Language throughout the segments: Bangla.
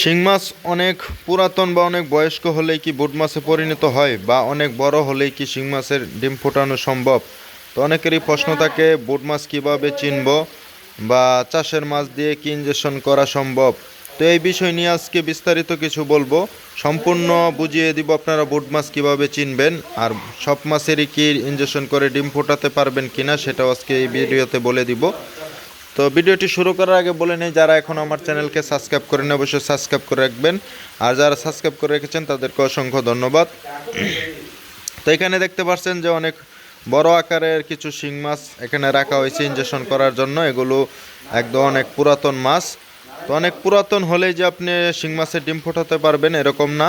শিং মাছ অনেক পুরাতন বা অনেক বয়স্ক হলেই কি বুট মাছে পরিণত হয় বা অনেক বড় হলেই কি শিং মাছের ডিম ফোটানো সম্ভব? তো অনেকেরই প্রশ্ন থাকে, বুট মাছ কীভাবে চিনব বা চাষের মাছ দিয়ে কি ইঞ্জেকশন করা সম্ভব? তো এই বিষয় নিয়ে আজকে বিস্তারিত কিছু বলব। সম্পূর্ণ বুঝিয়ে দিব আপনারা বুট মাছ কীভাবে চিনবেন আর সব মাছেরই কি ইঞ্জেকশন করে ডিম ফোটাতে পারবেন কিনা সেটাও আজকে এই ভিডিওতে বলে দিব। তো ভিডিওটি শুরু করার আগে বলে নেই, যারা এখন আমার চ্যানেলকে সাবস্ক্রাইব করেন অবশ্যই সাবস্ক্রাইব করে রাখবেন। আর যারা সাবস্ক্রাইব করে রেখেছেন, তাদেরকে অসংখ্য ধন্যবাদ। তো এখানে দেখতে পাচ্ছেন যে অনেক বড় আকারের কিছু শিং মাছ এখানে রাখা হয়েছে ইঞ্জেকশন করার জন্য। এগুলো একদম অনেক পুরাতন মাছ। তো অনেক পুরাতন হলেই যে আপনি শিং মাছের ডিম ফোটাতে পারবেন এরকম না।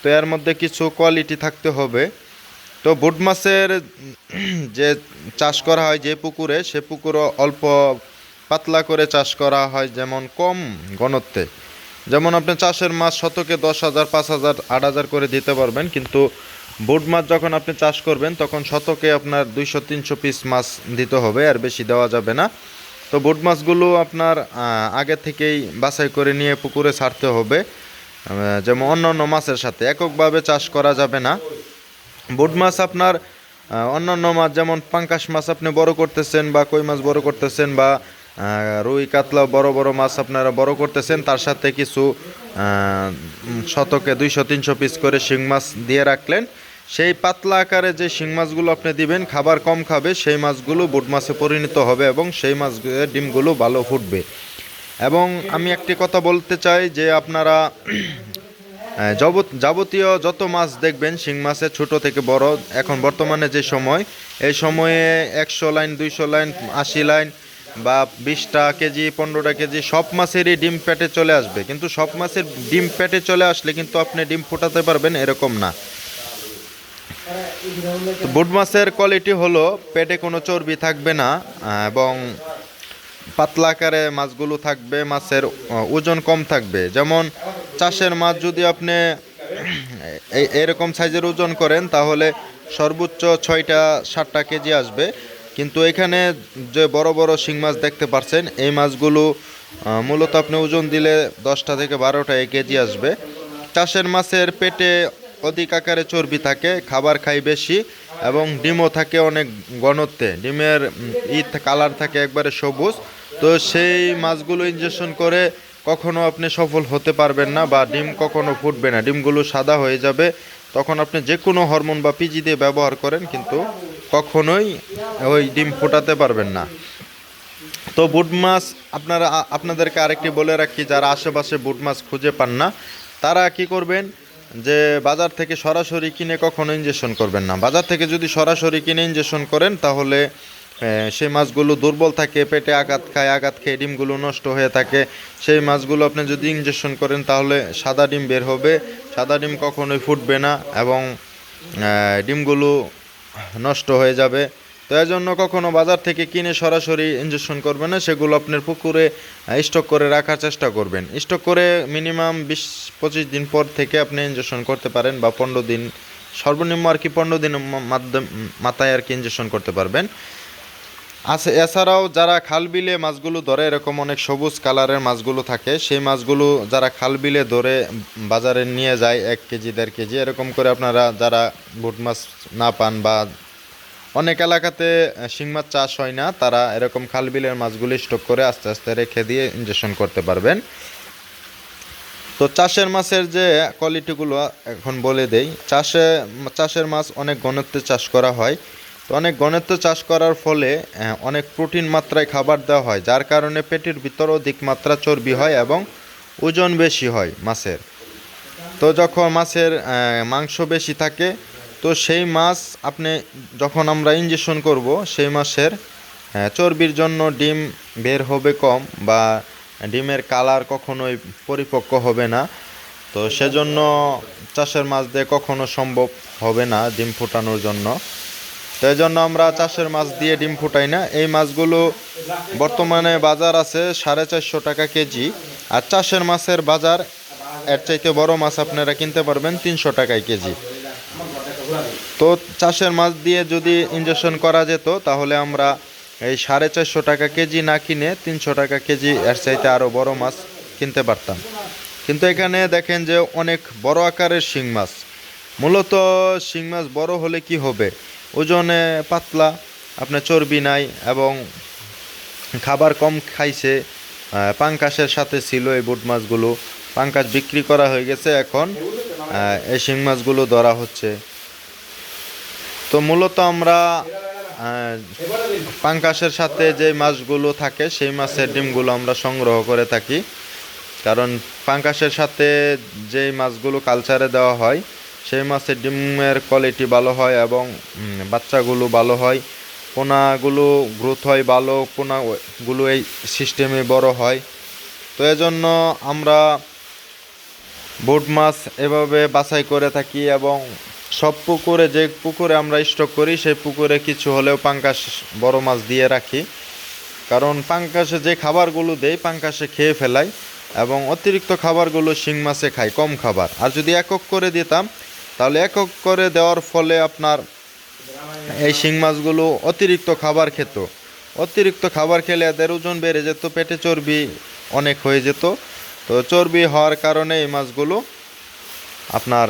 তো এর মধ্যে কিছু কোয়ালিটি থাকতে হবে। তো বুট মাছের যে চাষ করা হয় যে পুকুরে, সে পুকুরও অল্প পাতলা করে চাষ করা হয় যেমন কম ঘনত্বে। যেমন আপনি চাষের মাছ শতকে দশ হাজার, পাঁচ হাজার, আট হাজার করে দিতে পারবেন, কিন্তু বুট মাছ যখন আপনি চাষ করবেন, তখন শতকে আপনার দুইশো, তিনশো পিস মাছ দিতে হবে, আর বেশি দেওয়া যাবে না। তো বুট মাছগুলো আপনার আগে থেকেই বাছাই করে নিয়ে পুকুরে ছাড়তে হবে যেমন অন্য অন্য মাছের সাথে। এককভাবে চাষ করা যাবে না। বুট মাছ আপনার অন্যান্য মাছ, যেমন পাঙ্কাশ মাছ আপনি বড় করতেছেন বা কই মাছ বড় করতেছেন বা রুই কাতলা বড় বড় মাছ আপনারা বড় করতেছেন, তার সাথে কিছু শতকে দুইশো, তিনশো পিস করে শিং মাছ দিয়ে রাখলেন। সেই পাতলা আকারে যে শিং মাছগুলো আপনি দিবেন, খাবার কম খাবে, সেই মাছগুলো বুট মাছে পরিণত হবে এবং সেই মাছ ডিমগুলো ভালো ফুটবে। এবং আমি একটি কথা বলতে চাই যে আপনারা যাবতীয় যত মাছ দেখবেন, শিং মাছের ছোট থেকে বড়, এখন বর্তমানে যে সময়, এই সময়ে একশো লাইন, দুইশো লাইন, আশি লাইন বা বিশটা কেজি, পনেরোটা কেজি সব মাছেরই ডিম পেটে চলে আসবে। কিন্তু সব মাছের ডিম পেটে চলে আসলে কিন্তু আপনি ডিম ফোটাতে পারবেন এরকম না। বুট মাছের কোয়ালিটি হলো, পেটে কোনো চর্বি থাকবে না এবং পাতলা আকারে মাছগুলো থাকবে, মাছের ওজন কম থাকবে। যেমন চাষের মাছ যদি আপনি এরকম সাইজের ওজন করেন, তাহলে সর্বোচ্চ ছয়টা, সাতটা কেজি আসবে। কিন্তু এখানে যে বড় বড় শিং মাছ দেখতে পাচ্ছেন এই মাছগুলো মূলত আপনি ওজন দিলে দশটা থেকে বারোটা কেজি আসবে। চাষের মাছের পেটে অধিক আকারে চর্বি থাকে, খাবার খাই বেশি এবং ডিমও থাকে অনেক ঘনত্বে। ডিমের ঈদ কালার থাকে একবারে সবুজ। তো সেই মাছগুলো ইনজেকশন করে কখনো আপনি সফল হতে পারবেন না বা ডিম কখনো ফুটবে না। ডিমগুলো সাদা হয়ে যাবে। তখন আপনি যে কোনো হরমোন বা পিজি দিয়ে ব্যবহার করেন, কিন্তু কখনোই ওই ডিম ফোটাতে পারবেন না। তো বুট মাছ আপনারা, আপনাদেরকে আরেকটি বলে রাখি, যারা আশেপাশে বুট মাছ খুঁজে পান না, তারা কি করবেন যে বাজার থেকে সরাসরি কিনে কখনো ইনজেকশন করবেন না। বাজার থেকে যদি সরাসরি কিনে ইনজেকশন করেন, তাহলে সেই মাছগুলো দুর্বল থাকে, পেটে আঘাত খায়, আঘাত খেয়ে ডিমগুলো নষ্ট হয়ে থাকে। সেই মাছগুলো আপনি যদি ইনজেকশন করেন, তাহলে সাদা ডিম বের হবে। সাদা ডিম কখনোই ফুটবে না এবং ডিমগুলো নষ্ট হয়ে যাবে। তো এই জন্য কখনো বাজার থেকে কিনে সরাসরি ইনজেকশন করবেন না, সেগুলো আপনার পুকুরে স্টক করে রাখার চেষ্টা করবেন। স্টক করে মিনিমাম বিশ, পঁচিশ দিন পর থেকে আপনি ইনজেকশন করতে পারেন বা পনেরো দিন, সর্বনিম্ন আর কি পনেরো দিনের মাধ্যম, মাথায় আর কি ইনজেকশন করতে পারবেন। আছে, এছাড়াও যারা খাল বিলে মাছগুলো ধরে, এরকম অনেক সবুজ কালারের মাছগুলো থাকে, সেই মাছগুলো যারা খাল বিলে ধরে বাজারে নিয়ে যায়, এক কেজি, দেড় কেজি, এরকম করে আপনারা যারা বুট মাছ না পান বা অনেক এলাকাতে শিং মাছ চাষ হয় না, তারা এরকম খাল বিলের মাছগুলি স্টক করে আস্তে আস্তে রেখে দিয়ে ইনজেকশন করতে পারবেন। তো চাষের মাছের যে কোয়ালিটিগুলো এখন বলে দেই, চাষে, চাষের মাছ অনেক ঘনত্বে চাষ করা হয়। অনেক ঘনত্বে চাষ করার ফলে অনেক প্রোটিন মাত্রায় খাবার দেওয়া হয়, যার কারণে পেটের ভিতর অধিক মাত্রা চর্বি হয় এবং ওজন বেশি হয় মাছের। তো যখন মাছের মাংস বেশি থাকে, তো সেই মাছ আপনি যখন আমরা ইঞ্জেকশন করব, সেই মাছের চর্বির জন্য ডিম বের হবে কম বা ডিমের কালার কখনোই পরিপক্ক হবে না। তো সেজন্য চাষের মাছ দিয়ে কখনো সম্ভব হবে না ডিম ফোটানোর জন্য। তো এই জন্য আমরা চাষের মাছ দিয়ে ডিম ফুটাই না। এই মাছগুলো বর্তমানে বাজার আছে সাড়ে চারশো টাকা কেজি। আর চাষের মাছের বাজার এর চাইতে বড় মাছ আপনারা কিনতে পারবেন তিনশো টাকায় কেজি। তো চাষের মাছ দিয়ে যদি ইনজেকশন করা যেত, তাহলে আমরা এই সাড়ে চারশো টাকা কেজি না কিনে তিনশো টাকা কেজি এর চাইতে আরও বড় মাছ কিনতে পারতাম। কিন্তু এখানে দেখেন যে অনেক বড় আকারের শিং মাছ। মূলত শিং মাছ বড় হলে কি হবে? ওজনে পাতলা, আপনার চর্বি নাই এবং খাবার কম খাইছে পাঙ্কাশের সাথে ছিল এই বুট মাছগুলো। পাঙ্কাশ বিক্রি করা হয়ে গেছে এখন এই শিং মাছগুলো ধরা হচ্ছে। তো মূলত আমরা পাঙ্কাশের সাথে যে মাছগুলো থাকে, সেই মাছের ডিমগুলো আমরা সংগ্রহ করে থাকি। কারণ পাঙ্কাশের সাথে যে মাছগুলো কালচারে দেওয়া হয় সেই মাছের ডিমের কোয়ালিটি ভালো হয় এবং বাচ্চাগুলো ভালো হয়। পোনাগুলো গ্রোথ হয় ভালো, পোনাগুলো এই সিস্টেমে বড় হয়। তো এজন্য আমরা বোট মাছ এভাবে বাছাই করে থাকি এবং সব পুকুরে যে পুকুরে আমরা স্টক করি, সেই পুকুরে কিছু হলেও পাঙ্কাশ বড় মাছ দিয়ে রাখি। কারণ পাঙ্কাশে যে খাবারগুলো দেয় পাঙ্কাশে খেয়ে ফেলাই এবং অতিরিক্ত খাবারগুলো শিং মাছে খায় কম খাবার। আর যদি একক করে দিতাম তাহলে একক করে দেওয়ার ফলে আপনার এই শিং মাছগুলো অতিরিক্ত খাবার খেত। অতিরিক্ত খাবার খেলে এদের ওজন বেড়ে যেত, পেটে চর্বি অনেক হয়ে যেত। তো চর্বি হওয়ার কারণে এই মাছগুলো আপনার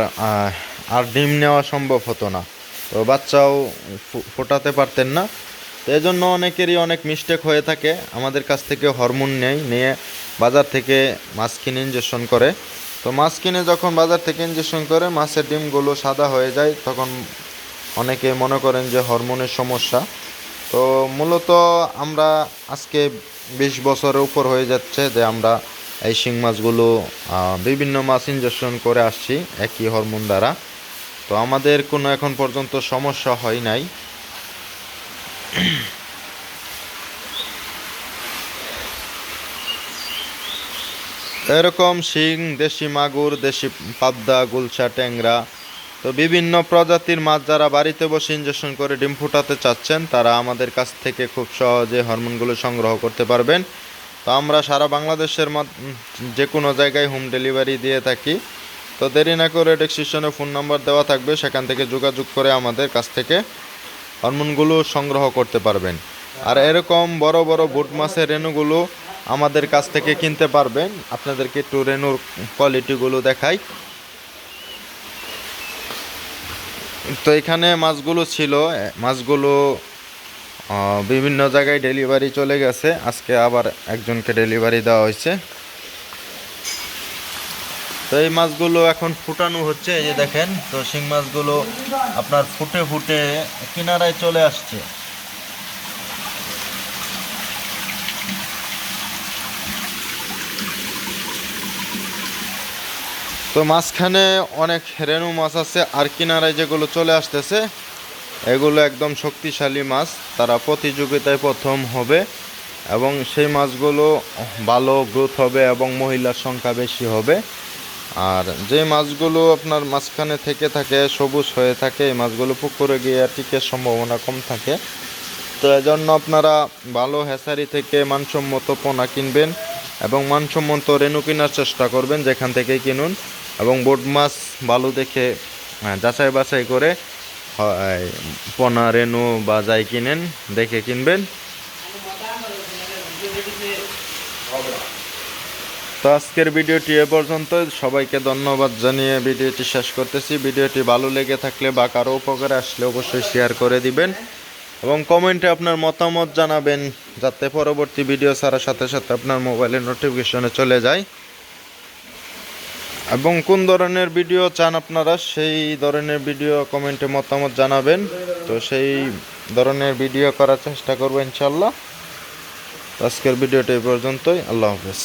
আর ডিম নেওয়া সম্ভব হতো না। তো বাচ্চাও ফোটাতে পারতেন না। তো এই জন্য অনেকেরই অনেক মিস্টেক হয়ে থাকে। আমাদের কাছ থেকে হরমোন নেয়, নিয়ে বাজার থেকে মাছ কিনে ইঞ্জেকশন করে। তো মাছ কিনে যখন বাজার থেকে ইঞ্জেকশন করে, মাছের ডিমগুলো সাদা হয়ে যায়, তখন অনেকে মনে করেন যে হরমোনের সমস্যা। তো মূলত আমরা আজকে বিশ বছরের উপর হয়ে যাচ্ছে যে আমরা এই শিং মাছগুলো বিভিন্ন মাছ ইঞ্জেকশন করে আসছি একই হরমোন দ্বারা। তো আমাদের কোনো এখন পর্যন্ত সমস্যা হয় নাই। এরকম শিং, দেশি মাগুর, দেশি পাবদা, গুলশা ট্যাংরা, তো বিভিন্ন প্রজাতির মাছ যারা বাড়িতে বসে ইঞ্জেকশন করে ডিম ফুটাতে চাচ্ছেন, তারা আমাদের কাছ থেকে খুব সহজে হরমোনগুলো সংগ্রহ করতে পারবেন। তো আমরা সারা বাংলাদেশের যে কোনো জায়গায় হোম ডেলিভারি দিয়ে থাকি। তো দেরি না করে ডেসক্রিপশনে ফোন নাম্বার দেওয়া থাকবে, সেখান থেকে যোগাযোগ করে আমাদের কাছ থেকে হরমোনগুলো সংগ্রহ করতে পারবেন। আর এরকম বড় বড় বুট মাছের রেণুগুলো আমাদের কাছ থেকে কিনতে পারবেন। আপনাদেরকে একটু রেনুর কোয়ালিটিগুলো দেখাই। তো এখানে মাছগুলো ছিল, মাছগুলো বিভিন্ন জায়গায় ডেলিভারি চলে গেছে। আজকে আবার একজনকে ডেলিভারি দেওয়া হয়েছে। তো এই মাছগুলো এখন ফুটানো হচ্ছে, এই যে দেখেন। তো শিং মাছগুলো আপনার ফুটে ফুটে কিনারায় চলে আসছে। তো মাঝখানে অনেক রেণু মাছ আছে, আর কিনারায় যেগুলো চলে আসতেছে, এগুলো একদম শক্তিশালী মাছ। তারা প্রতিযোগিতায় প্রথম হবে এবং সেই মাছগুলো ভালো গ্রোথ হবে এবং মহিলার সংখ্যা বেশি হবে। আর যে মাছগুলো আপনার মাঝখানে থেকে থাকে, সবুজ হয়ে থাকে, এই মাছগুলো পুকুরে গিয়ে টিকের সম্ভাবনা কম থাকে। তো এজন্য আপনারা ভালো হ্যাসারি থেকে মানসম্মত পোনা কিনবেন এবং মানসম্মত রেণু কেনার চেষ্টা করবেন, যেখান থেকে কিনুন। এবং বোট মাছ ভালো দেখে যাচাই বাছাই করে হয়, পোনা রেণু বা যাই কিনেন দেখে কিনবেন। তো আজকের ভিডিওটি এ পর্যন্ত সবাইকে ধন্যবাদ জানিয়ে ভিডিওটি শেষ করতেছি। ভিডিওটি ভালো লেগে থাকলে বা কারও উপকারে আসলে অবশ্যই শেয়ার করে দিবেন। এবং কমেন্টে আপনার মতামত জানাবেন যাতে পরবর্তী ভিডিও ছাড়ার সাথে সাথে আপনার মোবাইলে নোটিফিকেশনে চলে যায়। এবং কোন ধরনের ভিডিও চান আপনারা, সেই ধরনের ভিডিও কমেন্টে মতামত জানাবেন। তো সেই ধরনের ভিডিও করার চেষ্টা করব ইনশাল্লাহ আজকের ভিডিওটা এই পর্যন্তই। আল্লাহ হাফেজ।